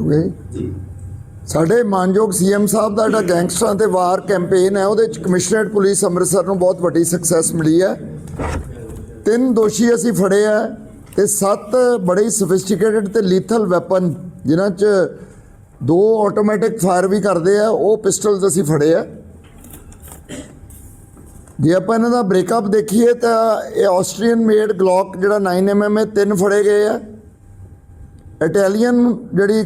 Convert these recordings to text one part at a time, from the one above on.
Okay ਸਾਡੇ ਮਾਨਯੋਗ CM ਸਾਹਿਬ ਦਾ ਜਿਹੜਾ ਗੈਂਗਸਟਰਾਂ ਤੇ ਵਾਰ ਕੈਂਪੇਨ ਹੈ ਉਹਦੇ ਚ ਕਮਿਸ਼ਨਰੇਟ ਪੁਲਿਸ ਅੰਮ੍ਰਿਤਸਰ ਨੂੰ ਬਹੁਤ ਵੱਡੀ ਸਕਸੈਸ ਮਿਲੀ ਹੈ। ਤਿੰਨ ਦੋਸ਼ੀ ਅਸੀਂ ਫੜੇ ਆ ਤੇ ਸੱਤ ਬੜੇ ਸੋਫਿਸਟੀਕੇਟਡ ਤੇ ਲੀਥਲ ਵੈਪਨ ਜਿਨ੍ਹਾਂ ਚ ਦੋ ਆਟੋਮੈਟਿਕ ਫਾਇਰ ਵੀ ਕਰਦੇ ਆ ਉਹ ਪਿਸਟਲਸ ਅਸੀਂ ਫੜੇ ਆ ਜੇ ਆਪਾਂ ਇਹਨਾਂ ਦਾ ਬ੍ਰੇਕਅਪ ਦੇਖੀਏ ਤਾਂ ਇਹ ਆਸਟਰੀਅਨ ਮੇਡ ਗਲੌਕ ਜਿਹੜਾ 9mm ਹੈ ਤਿੰਨ ਫੜੇ ਗਏ ਆ ਇਟਾਲੀਅਨ ਜਿਹੜੀ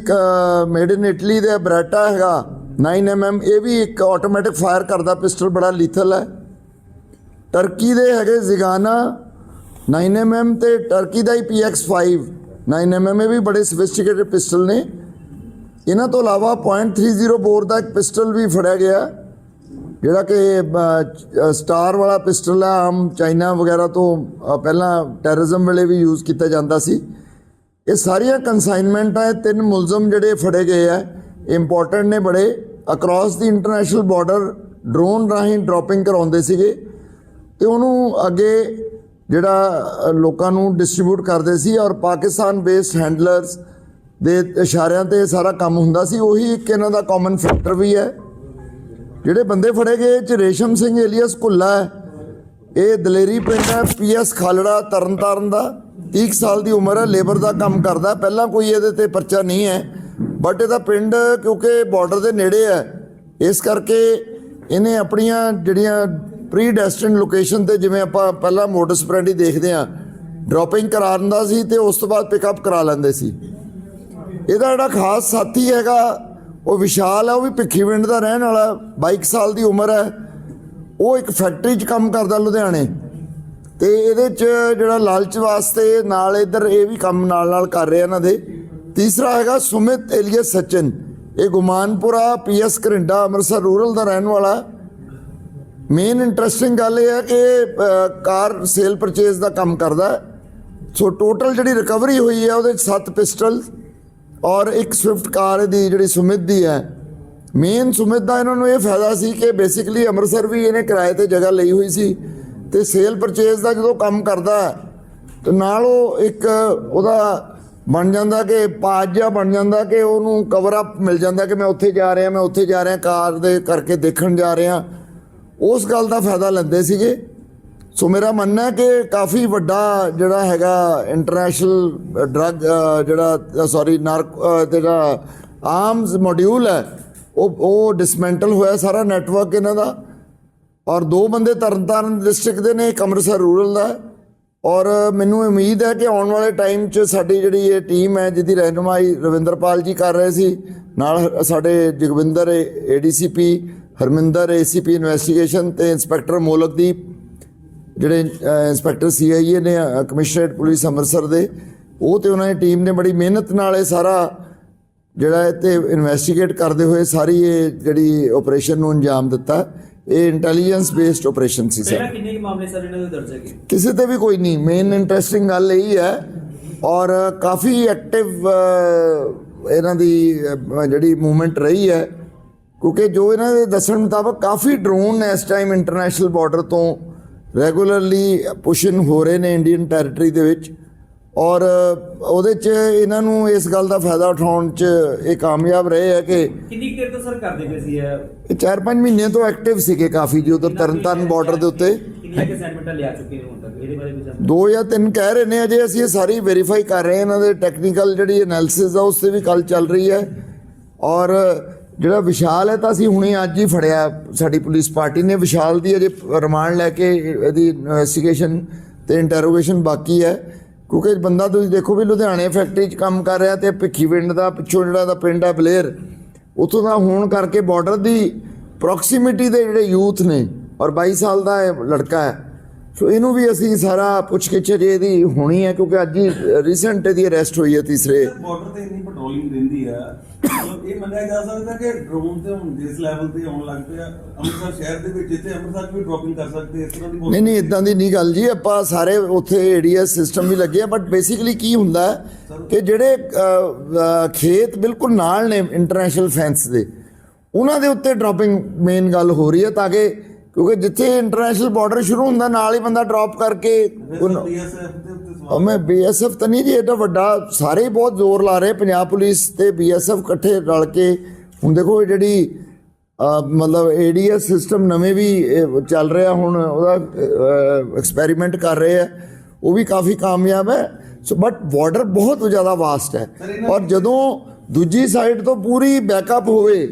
ਮੇਡ ਇਨ ਇਟਲੀ ਦੇ ਬਰਾਟਾ ਹੈਗਾ 9mm ਇਹ ਵੀ ਇੱਕ ਆਟੋਮੈਟਿਕ ਫਾਇਰ ਕਰਦਾ ਪਿਸਟਲ ਬੜਾ ਲੀਥਲ ਹੈ। ਟਰਕੀ ਦੇ ਹੈਗੇ ਜ਼ਿਗਾਨਾ 9mm ਤੇ ਟਰਕੀ ਦਾ ਹੀ PX5 9mm ਇਹ ਵੀ ਬੜੇ ਸੋਫਿਸਟੀਕੇਟਡ ਪਿਸਟਲ ਨੇ। ਇਹਨਾਂ ਤੋਂ ਇਲਾਵਾ .30 ਬੋਰ ਦਾ ਇੱਕ ਪਿਸਟਲ ਵੀ ਫੜਿਆ ਗਿਆ, ਜਿਹੜਾ ਕਿ ਸਟਾਰ ਵਾਲਾ ਪਿਸਟਲ ਹੈ ਆਮ ਚਾਈਨਾ ਵਗੈਰਾ ਤੋਂ ਪਹਿਲਾਂ ਟੈਰਰਿਜ਼ਮ ਵੇਲੇ ਵੀ ਯੂਜ਼ ਕੀਤਾ ਜਾਂਦਾ ਸੀ। ਇਹ ਸਾਰੀਆਂ ਕੰਸਾਈਨਮੈਂਟਾਂ ਇਹ ਤਿੰਨ ਮੁਲਜ਼ਮ ਜਿਹੜੇ ਫੜੇ ਗਏ ਆ। ਇੰਪੋਰਟੈਂਟ ਨੇ ਬੜੇ। Across the international border drone ਰਾਹੀਂ ਡ੍ਰੌਪਿੰਗ ਕਰਾਉਂਦੇ ਸੀਗੇ। ਤੇ ਉਹਨੂੰ ਅੱਗੇ ਜਿਹੜਾ ਲੋਕਾਂ ਨੂੰ ਡਿਸਟ੍ਰੀਬਿਊਟ ਕਰਦੇ ਸੀ ਔਰ ਪਾਕਿਸਤਾਨ ਬੇਸਡ ਹੈਂਡਲਰਸ ਦੇ ਇਸ਼ਾਰਿਆਂ ਤੇ ਇਹ ਸਾਰਾ ਕੰਮ ਹੁੰਦਾ ਸੀ। ਉਹੀ ਇੱਕ ਇਹਨਾਂ ਦਾ ਕਾਮਨ ਫੈਕਟਰ ਵੀ ਹੈ। ਜਿਹੜੇ ਬੰਦੇ ਫੜੇ ਗਏ ਚ ਰੇਸ਼ਮ ਸਿੰਘ ਏਲੀਅਸ ਕੁੱਲਾ ਹੈ। ਇਹ ਦਲੇਰੀ ਪਿੰਡ ਹੈ ਪੀਐਸ ਖਾਲੜਾ, ਤਰਨਤਾਰਨ ਦਾ। 30 ਸਾਲ ਦੀ ਉਮਰ ਹੈ, ਲੇਬਰ ਦਾ ਕੰਮ ਕਰਦਾ। ਪਹਿਲਾਂ ਕੋਈ ਇਹਦੇ ਤੇ ਪਰਚਾ ਨਹੀਂ ਹੈ ਬਟ ਇਹਦਾ ਪਿੰਡ ਕਿਉਂਕਿ ਬਾਰਡਰ ਦੇ ਨੇੜੇ ਹੈ। ਇਸ ਕਰਕੇ ਇਹਨੇ ਆਪਣੀਆਂ ਜਿਹੜੀਆਂ ਪ੍ਰੀ ਡੈਸਟਿਨਡ ਲੋਕੇਸ਼ਨ ਤੇ ਜਿਵੇਂ ਆਪਾਂ ਪਹਿਲਾਂ ਮੋਟਰ ਸਪਰੈਂਡੀ ਦੇਖਦੇ ਆ ਡ੍ਰੌਪਿੰਗ ਕਰਾ ਦਿੰਦਾ ਸੀ ਤੇ ਉਸ ਤੋਂ ਬਾਅਦ ਪਿਕਅਪ ਕਰਾ ਲੈਂਦੇ ਸੀ। ਇਹਦਾ ਜਿਹੜਾ ਖਾਸ ਸਾਥੀ ਹੈਗਾ, ਉਹ ਵਿਸ਼ਾਲ ਹੈ ਉਹ ਵੀ ਭਿੱਖੀਵਿੰਡ ਦਾ ਰਹਿਣ ਵਾਲਾ 22 ਸਾਲ ਦੀ ਉਮਰ ਹੈ। ਉਹ ਇੱਕ ਫੈਕਟਰੀ 'ਚ ਕੰਮ ਕਰਦਾ ਲੁਧਿਆਣੇ। ਤੇ ਇਹਦੇ 'ਚ ਜਿਹੜਾ ਲਾਲਚ ਵਾਸਤੇ ਨਾਲ ਇਧਰ ਇਹ ਵੀ ਕੰਮ ਨਾਲ ਨਾਲ ਕਰ ਰਿਹਾ ਇਹਨਾਂ ਦੇ। ਤੀਸਰਾ ਹੈਗਾ ਸੁਮਿਤ ਏਲੀਅਸ ਸਚਨ। ਇਹ ਗੁਮਾਨਪੁਰਾ ਪੀਐਸ ਕਰਿੰਡਾ ਅੰਮ੍ਰਿਤਸਰ ਰੂਰਲ ਦਾ ਰਹਿਣ ਵਾਲਾ। ਮੇਨ ਇੰਟਰਸਟਿੰਗ ਗੱਲ ਇਹ ਹੈ ਕਿ ਕਾਰ ਸੇਲ ਪਰਚੇਸ ਦਾ ਕੰਮ ਕਰਦਾ। ਸੋ ਟੋਟਲ ਜਿਹੜੀ ਰਿਕਵਰੀ ਹੋਈ ਹੈ ਉਹਦੇ 'ਚ 7 ਪਿਸਟਲ ਔਰ ਇੱਕ ਸਵਿਫਟ ਕਾਰ ਦੀ ਜਿਹੜੀ ਸੁਮਿਤ ਦੀ ਹੈ। ਮੇਨ ਸੁਮਿਤ ਦਾ ਇਹਨਾਂ ਨੂੰ ਇਹ ਫਾਇਦਾ ਸੀ ਕਿ ਬੇਸਿਕਲੀ ਅੰਮ੍ਰਿਤਸਰ ਵੀ ਇਹਨੇ ਕਿਰਾਏ ਤੇ ਜਗ੍ਹਾ ਲਈ ਹੋਈ ਸੀ ਤੇ ਸੇਲ ਪਰਚੇਸ ਦਾ ਜਦੋਂ ਕੰਮ ਕਰਦਾ ਹੈ, ਤੇ ਨਾਲ ਉਹ ਇੱਕ ਉਹਦਾ ਬਣ ਜਾਂਦਾ ਕਿ ਪਾਜਾ ਬਣ ਜਾਂਦਾ ਕਿ ਉਹਨੂੰ ਕਵਰ ਅਪ ਮਿਲ ਜਾਂਦਾ ਕਿ ਮੈਂ ਉੱਥੇ ਜਾ ਰਿਹਾ ਮੈਂ ਉੱਥੇ ਜਾ ਰਿਹਾ ਕਾਰ ਦੇ ਕਰਕੇ ਦੇਖਣ ਜਾ ਰਿਹਾ। ਉਸ ਗੱਲ ਦਾ ਫਾਇਦਾ ਲੈਂਦੇ ਸੀਗੇ। ਸੋ ਮੇਰਾ ਮੰਨਣਾ ਹੈ ਕਿ ਕਾਫੀ ਵੱਡਾ ਜਿਹੜਾ ਹੈਗਾ ਇੰਟਰਨੈਸ਼ਨਲ ਡਰੱਗ ਜਿਹੜਾ ਸੌਰੀ ਨਾਰਕ ਜਿਹੜਾ ਆਰਮਸ ਮੋਡਿਊਲ ਹੈ ਉਹ ਉਹ ਡਿਸਮੈਂਟਲ ਹੋਇਆ ਸਾਰਾ ਨੈਟਵਰਕ ਇਹਨਾਂ ਦਾ। ਔਰ ਦੋ ਬੰਦੇ ਤਰਨਤਾਰਨ ਡਿਸਟ੍ਰਿਕਟ ਦੇ ਨੇ ਇੱਕ ਅੰਮ੍ਰਿਤਸਰ ਰੂਰਲ ਦਾ। ਔਰ ਮੈਨੂੰ ਉਮੀਦ ਹੈ ਕਿ ਆਉਣ ਵਾਲੇ ਟਾਈਮ 'ਚ ਸਾਡੀ ਜਿਹੜੀ ਇਹ ਟੀਮ ਹੈ ਜਿਹਦੀ ਰਹਿਨੁਮਾਈ ਰਵਿੰਦਰਪਾਲ ਜੀ ਕਰ ਰਹੇ ਸੀ ਨਾਲ ਸਾਡੇ Jagwinder ADCP Harminder ACP investigation ਤੇ ਇੰਸਪੈਕਟਰ ਮੋਲਕਦੀਪ ਜਿਹੜੇ ਅ, ਇੰਸਪੈਕਟਰ ਸੀਆਈਏ ਨੇ ਕਮਿਸ਼ਨਰੇਟ ਪੁਲਿਸ ਅੰਮ੍ਰਿਤਸਰ ਦੇ ਉਹ ਤੇ ਉਹਨਾਂ ਦੀ ਟੀਮ ਨੇ ਬੜੀ ਮਿਹਨਤ ਨਾਲ ਇਹ ਸਾਰਾ ਜਿਹੜਾ ਇਹ ਤੇ ਇਨਵੈਸਟੀਗੇਟ ਕਰਦੇ ਹੋਏ ਸਾਰੀ ਇਹ ਜਿਹੜੀ ਆਪਰੇਸ਼ਨ ਨੂੰ ਅੰਜਾਮ ਦਿੱਤਾ ਇਹ ਇੰਟੈਲੀਜੈਂਸ ਬੇਸਡ ਆਪਰੇਸ਼ਨ ਸੀ ਸਰ। ਪਹਿਲਾਂ ਕਿੰਨੇ ਕੁ ਮਾਮਲੇ ਸਰ ਇਹਨਾਂ ਦੇ ਦਰਜ ਹੈਗੇ? ਕਿਸੇ ਤੇ ਵੀ ਕੋਈ ਨਹੀਂ। ਮੇਨ ਇੰਟਰਸਟਿੰਗ ਗੱਲ ਇਹ ਹੈ ਔਰ ਕਾਫੀ ਐਕਟਿਵ ਇਹਨਾਂ ਦੀ ਜਿਹੜੀ ਮੂਵਮੈਂਟ ਰਹੀ ਹੈ। ਕਿਉਂਕਿ ਜੋ ਇਹਨਾਂ ਦੇ ਦੱਸਣ ਮੁਤਾਬਕ ਕਾਫੀ ਡਰੋਨ ਇਸ ਟਾਈਮ ਇੰਟਰਨੈਸ਼ਨਲ ਬਾਰਡਰ ਤੋਂ ਰੈਗੂਲਰਲੀ ਪੁਸ਼ਨ ਹੋ ਰਹੇ ਨੇ ਇੰਡੀਅਨ ਟੈਰੀਟਰੀ ਦੇ ਵਿੱਚ। ਔਰ ਉਹਦੇ 'ਚ ਇਹਨਾਂ ਨੂੰ ਇਸ ਗੱਲ ਦਾ ਫਾਇਦਾ ਉਠਾਉਣ 'ਚ ਇਹ ਕਾਮਯਾਬ ਰਹੇ ਹੈ ਕਿ ਕਿੰਨੀ ਦੇਰ ਤੋਂ ਸਰ ਕਰਦੇ ਪਏ ਸੀ ਇਹ? ਇਹ 4-5 ਮਹੀਨੇ ਤੋਂ ਐਕਟਿਵ ਸੀਗੇ ਕਾਫੀ ਜੀ ਉਧਰ ਤਰਨਤਾਰਨ ਬਾਰਡਰ ਦੇ ਉੱਤੇ। ਕਿੰਨੀਆਂ ਕਿ ਅਸਾਈਨਮੈਂਟਾਂ ਲਿਆ ਚੁੱਕੇ ਨੇ ਹੁਣ ਤੱਕ? ਇਹਦੇ ਬਾਰੇ ਕੁਝ? ਦੋ ਜਾਂ ਤਿੰਨ ਕਹਿ ਰਹੇ ਨੇ ਅਜੇ ਅਸੀਂ ਇਹ ਸਾਰੀ ਵੈਰੀਫਾਈ ਕਰ ਰਹੇ ਹਾਂ ਇਹਨਾਂ ਦੇ ਟੈਕਨੀਕਲ ਜਿਹੜੀ ਐਨਾਲਿਸਿਸ ਆ ਉਸ ਤੇ ਵੀ ਕੱਲ ਚੱਲ ਰਹੀ ਹੈ। ਔਰ ਜਿਹੜਾ ਵਿਸ਼ਾਲ ਹੈ ਤਾਂ ਅਸੀਂ ਹੁਣੇ ਅੱਜ ਹੀ ਫੜਿਆ। ਸਾਡੀ ਪੁਲਿਸ ਪਾਰਟੀ ਨੇ ਵਿਸ਼ਾਲ ਦੀ ਅਜੇ ਰਿਮਾਂਡ ਲੈ ਕੇ ਇਹਦੀ ਇਨਵੈਸਟੀਗੇਸ਼ਨ ਤੇ ਇੰਟਰੋਗੇਸ਼ਨ ਬਾਕੀ ਹੈ। ਕਿਉਂਕਿ ਬੰਦਾ ਤੁਸੀਂ ਦੇਖੋ ਵੀ ਲੁਧਿਆਣੇ ਫੈਕਟਰੀ 'ਚ ਕੰਮ ਕਰ ਰਿਹਾ ਤੇ ਭਿੱਖੀਵਿੰਡ ਦਾ, ਪਿੱਛੋਂ ਜਿਹੜਾ ਦਾ ਪਿੰਡ ਹੈ ਬਲੇਰ ਉੱਥੋਂ ਦਾ ਹੋਣ ਕਰਕੇ ਬਾਰਡਰ ਦੀ ਪ੍ਰੋਕਸੀਮਿਟੀ ਦੇ ਜਿਹੜੇ ਯੂਥ ਨੇ ਔਰ 22 ਸਾਲ ਦਾ ਇਹ ਲੜਕਾ ਹੈ ਸੋ ਇਹਨੂੰ ਵੀ ਅਸੀਂ ਸਾਰਾ ਪੁੱਛ ਕੇ ਚਜੇ ਇਹਦੀ ਹੋਣੀ ਹੈ ਕਿਉਂਕਿ ਅੱਜ ਹੀ ਰੀਸੈਂਟ ਇਹਦੀ ਅਰੈਸਟ ਹੋਈ ਹੈ ਤੀਸਰੇ। ਬਾਰਡਰ ਤੇ ਇੰਨੀ ਪੈਟਰੋਲਿੰਗ ਰਹਿੰਦੀ ਆ ਮਤਲਬ ਇਹ ਮੰਨਿਆ ਜਾ ਸਕਦਾ ਕਿ ਡਰੋਨ ਤੇ ਹੁਣ ਜਿਸ ਲੈਵਲ ਤੇ ਆਉਣ ਲੱਗ ਪਿਆ ਅੰਮ੍ਰਿਤਸਰ ਸ਼ਹਿਰ ਦੇ ਵਿੱਚ ਇੱਥੇ ਅੰਮ੍ਰਿਤਸਰ ਵੀ ਡ੍ਰੌਪਿੰਗ ਕਰ ਸਕਦੇ ਇਸ ਤਰ੍ਹਾਂ ਦੀ ਨਹੀਂ ਨਹੀਂ ਇਦਾਂ ਦੀ ਨਹੀਂ ਗੱਲ ਜੀ ਆਪਾਂ ਸਾਰੇ ਉੱਥੇ ਏਡੀਐਸ ਸਿਸਟਮ ਵੀ ਲੱਗੇ ਆ ਬਟ ਬੇਸਿਕਲੀ ਕੀ ਹੁੰਦਾ ਹੈ ਕਿ ਜਿਹੜੇ ਖੇਤ ਬਿਲਕੁਲ ਨਾਲ ਨੇ ਇੰਟਰਨੈਸ਼ਨਲ ਫੈਂਸ ਦੇ ਉਹਨਾਂ ਦੇ ਉੱਤੇ ਡ੍ਰੌਪਿੰਗ ਮੇਨ ਗੱਲ ਹੋ ਰਹੀ ਹੈ ਤਾਂ ਕਿ ਕਿਉਂਕਿ ਜਿੱਥੇ ਇੰਟਰਨੈਸ਼ਨਲ ਬਾਰਡਰ ਸ਼ੁਰੂ ਹੁੰਦਾ ਨਾਲ ਹੀ ਬੰਦਾ ਡ੍ਰੌਪ ਕਰਕੇ ਉਹਨੂੰ- ਬੀਐਸਐਫ ਤਾਂ ਨਹੀਂ ਜੀ ਇਹਦਾ ਵੱਡਾ ਸਾਰੇ ਹੀ ਬਹੁਤ ਜ਼ੋਰ ਲਾ ਰਹੇ ਪੰਜਾਬ ਪੁਲਿਸ ਤੇ ਬੀਐਸਐਫ ਇਕੱਠੇ ਰਲ ਕੇ। ਹੁਣ ਦੇਖੋ ਇਹ ਜਿਹੜੀ ਮਤਲਬ ਏਡੀਐਸ ਸਿਸਟਮ ਨਵੇਂ ਵੀ ਚੱਲ ਰਿਹਾ ਹੁਣ ਉਹਦਾ ਐਕਸਪੈਰੀਮੈਂਟ ਕਰ ਰਹੇ ਆ। ਉਹ ਵੀ ਕਾਫੀ ਕਾਮਯਾਬ ਹੈ। ਸੋ ਬਟ ਬਾਰਡਰ ਬਹੁਤ ਜ਼ਿਆਦਾ ਵਾਸਟ ਹੈ। ਔਰ ਜਦੋਂ ਦੂਜੀ ਸਾਈਡ ਤੋਂ ਪੂਰੀ ਬੈਕਅਪ ਹੋਵੇ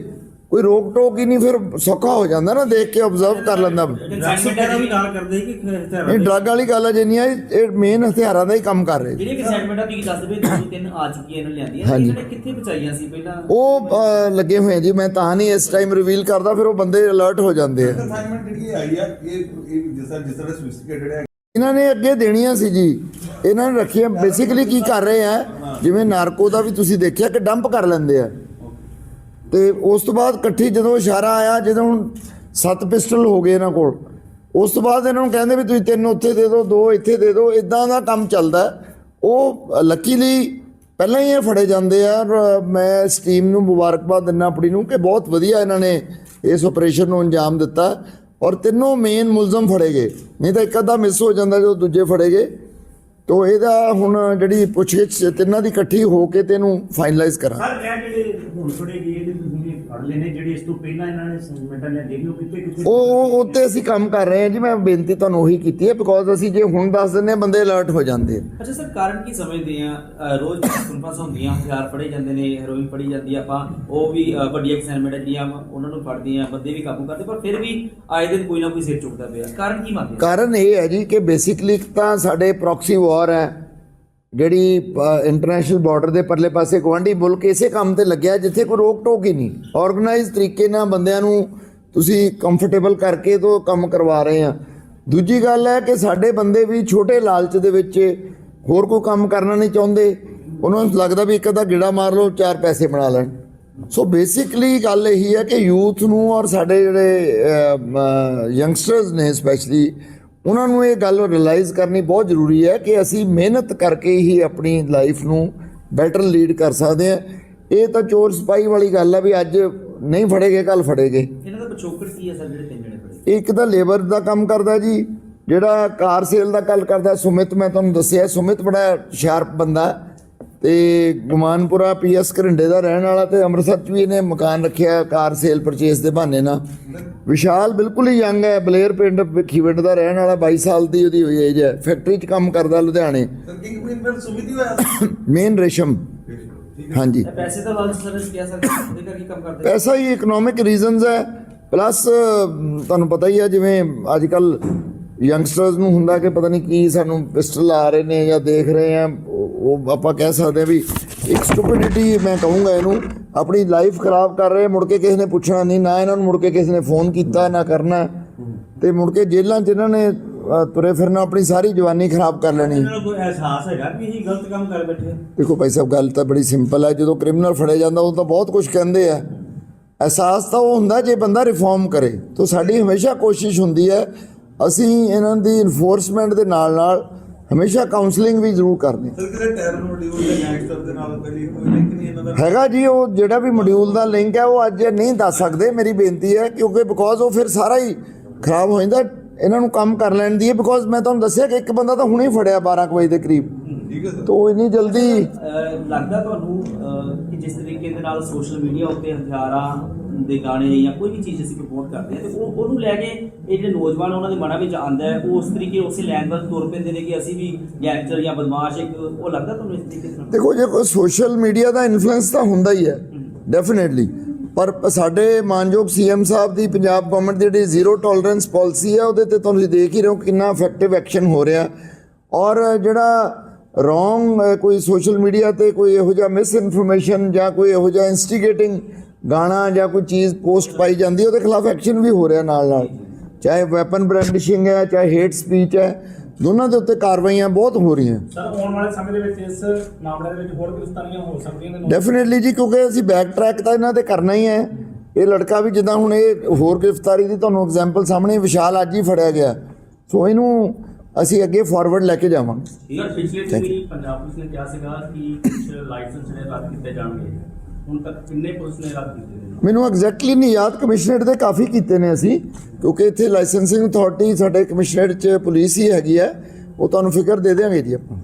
ਕੋਈ ਰੋਕ ਟੋਕ ਹੀ ਨਹੀਂ ਫਿਰ ਸੌਖਾ ਹੋ ਜਾਂਦਾ ਨਾ ਦੇਖ ਕੇ ਆਬਜ਼ਰਵ ਕਰ ਲੈਂਦਾ। ਕੰਸਾਈਨਮੈਂਟ ਦਾ ਵੀ ਨਾਲ ਕਰਦੇ ਕਿ ਹਥਿਆਰਾਂ ਇਹ ਦੀ? ਡਰੱਗ ਵਾਲੀ ਗੱਲ ਹੈ ਜਿੰਨੀਆਂ ਇਹ ਮੇਨ ਹਥਿਆਰਾਂ ਦਾ ਹੀ ਕੰਮ ਕਰ ਰਹੇ ਜਿਹੜੀਆਂ ਕੰਸਾਈਨਮੈਂਟਾਂ ਤੁਸੀਂ ਦੱਸਦੇ ਪਏ ਦੋ ਤਿੰਨ ਆ ਚੁੱਕੀਆਂ ਇਹਨਾਂ ਲਿਆਂਦੀਆਂ ਹਾਂਜੀ। ਇਹਨਾਂ ਨੇ ਕਿੱਥੇ ਬਚਾਈਆਂ ਸੀ ਪਹਿਲਾਂ? ਉਹ ਲੱਗੇ ਹੋਏ ਆ ਜੀ ਮੈਂ ਤਾਂ ਨਹੀਂ ਇਸ ਟਾਈਮ ਰਿਵੀਲ ਕਰਦਾ ਫਿਰ ਉਹ ਬੰਦੇ ਅਲਰਟ ਹੋ ਜਾਂਦੇ ਆ। ਅਸਾਈਨਮੈਂਟ ਜਿਹੜੀ ਆਈ ਆ ਇਹ ਇਹ ਜਿਸ ਤਰ੍ਹਾਂ ਜਿਸ ਤਰ੍ਹਾਂ ਸੋਫਿਸਟੀਕੇਟਡ ਹੈ। ਇਹਨਾਂ ਨੇ ਅੱਗੇ ਦੇਣੀਆਂ ਸੀ ਜੀ। ਇਹਨਾਂ ਨੇ ਰੱਖੀਆਂ ਬੇਸਿਕਲੀ ਕੀ ਕਰ ਰਹੇ ਆ ਜਿਵੇਂ ਨਾਰਕੋ ਦਾ ਵੀ ਤੁਸੀਂ ਦੇਖਿਆ ਕਿ ਡੰਪ ਕਰ ਲੈਂਦੇ ਆ। ਤੇ ਉਸ ਤੋਂ ਬਾਅਦ ਇਕੱਠੀ ਜਦੋਂ ਇਸ਼ਾਰਾ ਆਇਆ, ਜਦੋਂ ਹੁਣ ਸੱਤ ਪਿਸਟਲ ਹੋ ਗਏ ਇਹਨਾਂ ਕੋਲ, ਉਸ ਤੋਂ ਬਾਅਦ ਇਹਨਾਂ ਨੂੰ ਕਹਿੰਦੇ ਵੀ ਤੁਸੀਂ ਤਿੰਨ ਉੱਥੇ ਦੇ ਦਿਓ, ਦੋ ਇੱਥੇ ਦੇ ਦਿਓ ਇਦਾਂ ਦਾ ਕੰਮ ਚੱਲਦਾ ਹੈ। ਉਹ ਲੱਕੀਲੀ ਪਹਿਲਾਂ ਹੀ ਇਹ ਫੜੇ ਜਾਂਦੇ ਆ, ਔਰ ਮੈਂ ਇਸ ਟੀਮ ਨੂੰ ਮੁਬਾਰਕਬਾਦ ਦਿੰਦਾ ਆਪਣੀ ਨੂੰ ਕਿ ਬਹੁਤ ਵਧੀਆ ਇਹਨਾਂ ਨੇ ਇਸ ਆਪਰੇਸ਼ਨ ਨੂੰ ਅੰਜਾਮ ਦਿੱਤਾ ਔਰ ਤਿੰਨੋਂ ਮੇਨ ਮੁਲਜ਼ਮ ਫੜੇ ਗਏ, ਨਹੀਂ ਤਾਂ ਇੱਕ ਅੱਧਾ ਮਿਸ ਹੋ ਜਾਂਦਾ ਜਦੋਂ ਦੂਜੇ ਫੜੇ ਗਏ ਤੋ ਇਹਦਾ ਹੁਣ ਜਿਹੜੀ ਪੁੱਛਗਿੱਛ ਤਿੰਨਾਂ ਦੀ ਇਕੱਠੀ ਹੋ ਕੇ ਤੈਨੂੰ ਫਾਈਨਲਾਈਜ਼ ਕਰਾਂ ਸਰ, ਇਹ ਜਿਹੜੇ ਹੁਣ ਫੜੇ ਗਏ ਇਹਦੇ ਤੁਸੀਂ ਫੜ ਲਏ ਨੇ ਜਿਹੜੇ ਇਸ ਤੋਂ ਪਹਿਲਾਂ ਇਹਨਾਂ ਨੇ ਸਬਮਿਟਾਂ ਨੇ ਦੇਖਿਓ ਕਿੱਥੇ ਕਿੱਥੇ ਉਹ ਉਹ ਉੱਤੇ ਅਸੀਂ ਕੰਮ ਕਰ ਰਹੇ ਹਾਂ ਜੀ ਮੈਂ ਬੇਨਤੀ ਤੁਹਾਨੂੰ ਉਹੀ ਕੀਤੀ ਹੈ ਬਿਕੋਜ਼ ਅਸੀਂ ਜੇ ਹੁਣ ਦੱਸ ਦਿੰਦੇ ਹਾਂ ਬੰਦੇ ਅਲਰਟ ਹੋ ਜਾਂਦੇ ਆ। ਅੱਛਾ ਸਰ ਕਾਰਨ ਕੀ ਸਮਝਦੇ ਆ ਅਹ ਰੋਜ਼ ਸੁਨਫਾਸ ਹੁੰਦੀਆਂ ਹਥਿਆਰ ਫੜੇ ਜਾਂਦੇ ਨੇ ਹੈਰੋਇਨ ਫੜੀ ਜਾਂਦੀ ਆ ਆਪਾਂ ਉਹ ਵੀ ਅਹ, ਵੱਡੀਆਂ ਕੰਸਾਈਨਮੈਂਟ ਜਿਹੜੀਆਂ ਵਾ, ਉਹਨਾਂ ਨੂੰ ਫੜਦੇ ਆ ਬੰਦੇ ਵੀ ਕਾਬੂ ਕਰਦੇ ਪਰ ਫਿਰ ਵੀ ਆਏ ਦਿਨ ਕੋਈ ਨਾ ਕੋਈ ਸਿਰ ਚੁੱਕਦਾ ਪਿਆ। ਕਾਰਨ ਕੀ ਮੰਨਦੇ ਆ? ਕਾਰਨ ਇਹ ਹੈ ਜੀ ਕਿ ਬੇਸਿਕਲੀ ਤਾਂ ਸਾਡੇ ਪ੍ਰੋਕਸੀ ਵਾਰ ਹੈ ਜਿਹੜੀ ਇੰਟਰਨੈਸ਼ਨਲ ਬਾਰਡਰ ਦੇ ਪਰਲੇ ਪਾਸੇ ਗਵਾਂਢੀ ਮੁਲਕ ਇਸੇ ਕੰਮ ਤੇ ਲੱਗਿਆ ਜਿੱਥੇ ਕੋਈ ਰੋਕ ਟੋਕ ਹੀ ਨਹੀਂ। ਆਰਗੇਨਾਈਜ਼ ਤਰੀਕੇ ਨਾਲ ਬੰਦਿਆਂ ਨੂੰ ਤੁਸੀਂ ਕੰਫਰਟੇਬਲ ਕਰਕੇ ਤੋਂ ਕੰਮ ਕਰਵਾ ਰਹੇ ਆ। ਦੂਜੀ ਗੱਲ ਹੈ ਕਿ ਸਾਡੇ ਬੰਦੇ ਵੀ ਛੋਟੇ ਲਾਲਚ ਦੇ ਵਿੱਚ ਹੋਰ ਕੋਈ ਕੰਮ ਕਰਨਾ ਨਹੀਂ ਚਾਹੁੰਦੇ। ਉਹਨਾਂ ਨੂੰ ਲੱਗਦਾ ਵੀ ਇੱਕ ਅੱਧਾ ਗਿੜਾ ਮਾਰ ਲਓ, ਚਾਰ ਪੈਸੇ ਬਣਾ ਲੈਣ। ਸੋ ਬੇਸਿਕਲੀ ਗੱਲ ਇਹੀ ਹੈ ਕਿ ਯੂਥ ਨੂੰ ਔਰ ਸਾਡੇ ਜਿਹੜੇ ਯੰਗਸਟਰਸ ਨੇ ਸਪੈਸ਼ਲੀ ਉਹਨਾਂ ਨੂੰ ਇਹ ਗੱਲ ਰਿਅਲਾਈਜ਼ ਕਰਨੀ ਬਹੁਤ ਜ਼ਰੂਰੀ ਹੈ ਕਿ ਅਸੀਂ ਮਿਹਨਤ ਕਰਕੇ ਹੀ ਆਪਣੀ ਲਾਈਫ ਨੂੰ ਬੈਟਰ ਲੀਡ ਕਰ ਸਕਦੇ ਹਾਂ। ਇਹ ਤਾਂ ਚੋਰ ਸਪਾਈ ਵਾਲੀ ਗੱਲ ਹੈ ਵੀ ਅੱਜ ਨਹੀਂ ਫੜੇਗੇ ਕੱਲ ਫੜੇਗੇ। ਇਹਨਾਂ ਦਾ ਪਿਛੋਕੜ ਕੀ ਹੈ ਸਰ ਜਿਹੜੇ ਤਿੰਨ ਜਣੇ ਫੜੇ? ਇੱਕ ਤਾਂ ਲੇਬਰ ਦਾ ਕੰਮ ਕਰਦਾ ਜੀ ਜਿਹੜਾ ਕਾਰ ਸੇਲ ਦਾ ਗੱਲ ਕਰਦਾ ਸੁਮਿਤ ਮੈਂ ਤੁਹਾਨੂੰ ਦੱਸਿਆ ਸੁਮਿਤ ਬੜਾ ਸ਼ਾਰਪ ਬੰਦਾ। ਹੈ ਤੇ ਗੁਮਾਨਪੁਰਾ ਪੀਐਸ ਘਰਿੰਡੇ ਦਾ ਰਹਿਣ ਵਾਲਾ ਤੇ ਅੰਮ੍ਰਿਤਸਰ ਚ ਵੀ ਇਹਨੇ ਮਕਾਨ ਰੱਖਿਆ ਕਾਰ ਸੇਲ ਪਰਚੇਸ ਦੇ ਬਹਾਨੇ ਨਾਲ। ਵਿਸ਼ਾਲ ਬਿਲਕੁਲ ਹੀ ਯੰਗ ਹੈ ਬਲੇਰ ਪਿੰਡ ਖੀਵੰਡ ਦਾ ਰਹਿਣ ਵਾਲਾ 22 ਸਾਲ ਦੀ ਉਹਦੀ ਹੋਈ ਏਜ ਹੈ। ਫੈਕਟਰੀ 'ਚ ਕੰਮ ਕਰਦਾ ਲੁਧਿਆਣੇ। ਮੇਨ ਰੇਸ਼ਮ। ਹਾਂਜੀ। ਇਹ ਪੈਸੇ ਦਾ ਲਾਲਚ ਸਰ ਇਸ ਕਹਿ ਸਕਦੇ ਉਹਦੇ ਕਰਕੇ ਕੰਮ ਕਰਦੇ ਪੈਸਾ ਹੀ ਇਕਨੋਮਿਕ ਰੀਜ਼ਨਸ ਹੈ। ਪਲੱਸ ਤੁਹਾਨੂੰ ਪਤਾ ਹੀ ਹੈ ਜਿਵੇਂ ਅੱਜ ਕੱਲ ਯੰਗਸਟਰਸ ਨੂੰ ਹੁੰਦਾ ਕਿ ਪਤਾ ਨਹੀਂ ਕੀ ਸਾਨੂੰ ਪਿਸਟਲ ਆ ਰਹੇ ਨੇ ਜਾਂ ਦੇਖ ਰਹੇ ਆ ਉਹ ਆਪਾਂ ਕਹਿ ਸਕਦੇ ਹਾਂ ਵੀ ਇੱਕ ਸਟੂਪਿਡਿਟੀ ਮੈਂ ਕਹੂੰਗਾ ਇਹਨੂੰ ਆਪਣੀ ਲਾਈਫ ਖਰਾਬ ਕਰ ਰਹੇ ਮੁੜ ਕੇ ਕਿਸੇ ਨੇ ਪੁੱਛਣਾ ਨਹੀਂ ਨਾ ਇਹਨਾਂ ਨੂੰ ਮੁੜ ਕੇ ਕਿਸੇ ਨੇ ਫੋਨ ਕੀਤਾ ਨਾ ਕਰਨਾ। ਤੇ ਮੁੜ ਕੇ ਜੇਲ੍ਹਾਂ 'ਚ ਇਹਨਾਂ ਨੇ ਤੁਰੇ ਫਿਰਨਾ ਆਪਣੀ ਸਾਰੀ ਜਵਾਨੀ ਖਰਾਬ ਕਰ ਲੈਣੀ। ਇਹਨਾਂ ਨੂੰ ਕੋਈ ਅਹਿਸਾਸ ਹੈਗਾ ਕਿ ਅਸੀਂ ਗਲਤ ਕੰਮ ਕਰ ਬੈਠੇ? ਦੇਖੋ ਭਾਈ ਸਾਹਿਬ ਗੱਲ ਤਾਂ ਬੜੀ ਸਿੰਪਲ ਹੈ। ਜਦੋਂ ਕ੍ਰਿਮੀਨਲ ਫੜਿਆ ਜਾਂਦਾ ਉਹ ਤਾਂ ਬਹੁਤ ਕੁਝ ਕਹਿੰਦੇ ਆ। ਅਹਿਸਾਸ ਤਾਂ ਉਹ ਹੁੰਦਾ ਜੇ ਬੰਦਾ ਰਿਫਾਰਮ ਕਰੇ। ਤਾਂ ਸਾਡੀ ਹਮੇਸ਼ਾ ਕੋਸ਼ਿਸ਼ ਹੁੰਦੀ ਹੈ ਅਸੀਂ ਇਹਨਾਂ ਦੀ ਇਨਫੋਰਸਮੈਂਟ ਦੇ ਨਾਲ ਨਾਲ ਹਮੇਸ਼ਾ ਕਾਉਂਸਲਿੰਗ ਵੀ ਜ਼ਰੂਰ ਕਰਦੇ ਹਾਂ ਸਰ ਕਿਤੇ ਟੈਰਰ ਮੋਡਿਊਲ ਦੇ ਗੈਂਗਸਟਰ ਦੇ ਨਾਲ ਪਹਿਲੀ ਕੋਈ ਲਿੰਕ ਨਹੀਂ ਇਹਨਾਂ ਦਾ? ਹੈਗਾ ਜੀ ਉਹ ਜਿਹੜਾ ਵੀ ਮੋਡਿਊਲ ਦਾ ਲਿੰਕ ਹੈ ਉਹ ਅੱਜ ਨਹੀਂ ਦੱਸ ਸਕਦੇ ਮੇਰੀ ਬੇਨਤੀ ਹੈ ਕਿਉਂਕਿ ਬਿਕੋਜ਼ ਉਹ ਫਿਰ ਸਾਰਾ ਹੀ ਖਰਾਬ ਹੋ ਜਾਂਦਾ ਇਹਨਾਂ ਨੂੰ ਕੰਮ ਕਰ ਲੈਣ ਦੀ ਹੈ ਬਿਕੋਜ਼ ਮੈਂ ਤੁਹਾਨੂੰ ਦੱਸਿਆ ਕਿ ਇੱਕ ਬੰਦਾ ਤਾਂ ਹੁਣੇ ਹੀ ਫੜਿਆ 12 ਕੁ ਵਜੇ ਦੇ ਕਰੀਬ। ਠੀਕ ਹੈ ਸਰ। ਤਾਂ ਉਹ ਇੰਨੀ ਜਲਦੀ ਲੱਗਦਾ ਤੁਹਾਨੂੰ ਕਿ ਜਿਸ ਤਰੀਕੇ ਦੇ ਨਾਲ ਸੋਸ਼ਲ ਮੀਡੀਆ ਉੱਤੇ ਹਥਿਆਰਾਂ ਦੇ ਗਾਣੇ ਜਾਂ ਕੋਈ ਵੀ ਚੀਜ਼ ਅਸੀਂ ਪ੍ਰਮੋਟ ਕਰਦੇ ਹਾਂ ਤੇ ਉਹ ਉਹਨੂੰ ਲੈ ਕੇ ਇਹ ਜਿਹੜੇ ਨੌਜਵਾਨ ਉਹਨਾਂ ਦੇ ਮਨਾਂ ਵਿੱਚ ਆਉਂਦਾ ਹੈ। ਉਹ ਉਸ ਤਰੀਕੇ ਉਸੇ ਲਾਈਨ ਵੱਲ ਤੁਰ ਪੈਂਦੇ ਨੇ ਕਿ ਅਸੀਂ ਵੀ ਗੈਂਗਸਟਰ ਜਾਂ ਬਦਮਾਸ਼ ਇੱਕ ਉਹ ਲੱਗਦਾ ਤੁਹਾਨੂੰ ਇਸ ਤਰੀਕੇ ਨਾਲ? ਦੇਖੋ ਜੇ ਕੋਈ ਸੋਸ਼ਲ ਮੀਡੀਆ ਦਾ ਇਨਫਲੂਐਂਸ ਤਾਂ ਹੁੰਦਾ ਹੀ ਹੈ ਡੈਫੀਨਿਟਲੀ ਪਰ ਸਾਡੇ ਮਾਨਯੋਗ ਸੀਐਮ ਸਾਹਿਬ ਦੀ ਪੰਜਾਬ ਗਵਰਨਮੈਂਟ ਦੀ ਜਿਹੜੀ ਜ਼ੀਰੋ ਟੋਲਰੈਂਸ ਪਾਲਿਸੀ ਹੈ ਉਹਦੇ ਤੇ ਤੁਸੀਂ ਦੇਖ ਹੀ ਰਹੇ ਹੋ ਕਿੰਨਾ ਇਫੈਕਟਿਵ ਐਕਸ਼ਨ ਹੋ ਰਿਹਾ। ਔਰ ਜਿਹੜਾ ਰੋਂਗ ਕੋਈ ਸੋਸ਼ਲ ਮੀਡੀਆ ਤੇ ਕੋਈ ਇਹੋ ਜਿਹਾ ਮਿਸ ਇਨਫੋਰਮੇਸ਼ਨ ਜਾਂ ਕੋਈ ਇਹੋ ਜਿਹਾ ਇਨਸਟੀਗੇਟਿੰਗ ਗਾਣਾ ਜਾਂ ਕੋਈ ਚੀਜ਼ ਪੋਸਟ ਪਾਈ ਜਾਂਦੀ ਹੈ ਉਹਦੇ ਖਿਲਾਫ ਐਕਸ਼ਨ ਵੀ ਹੋ ਰਿਹਾ ਨਾਲ ਨਾਲ। ਚਾਹੇ ਵੈਪਨ ਬ੍ਰਾਂਡਿਸ਼ਿੰਗ ਹੈ ਚਾਹੇ ਹੇਟ ਸਪੀਚ ਹੈ ਦੋਨਾਂ ਦੇ ਉੱਤੇ ਕਾਰਵਾਈਆਂ ਬਹੁਤ ਹੋ ਰਹੀਆਂ। ਸਰ ਆਉਣ ਵਾਲੇ ਸਮੇਂ ਦੇ ਵਿੱਚ ਇਸ ਮਾਮਲੇ ਦੇ ਵਿੱਚ ਹੋਰ ਗ੍ਰਿਫਤਾਰੀਆਂ ਹੋ ਸਕਦੀਆਂ ਨੇ? ਡੈਫੀਨਿਟਲੀ ਜੀ ਕਿਉਂਕਿ ਅਸੀਂ ਬੈਕ ਟਰੈਕ ਤਾਂ ਇਹਨਾਂ ਤੇ ਕਰਨਾ ਹੀ ਹੈ। ਇਹ ਲੜਕਾ ਵੀ ਜਿੱਦਾਂ ਹੁਣ ਇਹ ਹੋਰ ਗ੍ਰਿਫਤਾਰੀ ਦੀ ਤੁਹਾਨੂੰ ਐਗਜ਼ਾਮਪਲ ਸਾਹਮਣੇ ਵਿਸ਼ਾਲ ਅੱਜ ਹੀ ਫੜਿਆ ਗਿਆ। ਸੋ ਇਹਨੂੰ ਅਸੀਂ ਅੱਗੇ ਫਾਰਵਰਡ ਲੈ ਕੇ ਜਾਵਾਂਗੇ। ਸਰ ਪਿਛਲੇ ਦਿਨੀ ਪੰਜਾਬ ਪੁਲਿਸ ਨੇ ਕਿਹਾ ਸੀਗਾ ਕਿ ਕੁਝ ਲਾਇਸੈਂਸ ਜਿਹੜੇ ਰੱਦ ਕੀਤੇ ਜਾਣਗੇ। ਹੁਣ ਤੱਕ ਕਿੰਨੇ ਪੁਲਿਸ ਨੇ ਰੱਦ ਕੀਤੇ ਨੇ? ਮੈਨੂੰ ਐਗਜ਼ੈਕਟਲੀ ਨਹੀਂ ਯਾਦ, ਕਮਿਸ਼ਨਰੇਟ ਦੇ ਕਾਫੀ ਕੀਤੇ ਨੇ ਅਸੀਂ, ਕਿਉਂਕਿ ਇੱਥੇ ਲਾਇਸੈਂਸਿੰਗ ਅਥਾਰਟੀ ਸਾਡੇ ਕਮਿਸ਼ਨਰੇਟ ਚ ਪੁਲਿਸ ਹੀ ਹੈਗੀ ਹੈ, ਉਹ ਤੁਹਾਨੂੰ ਫਿਕਰ ਦੇ ਦੇਵਾਂਗੇ ਜੀ ਆਪਾਂ।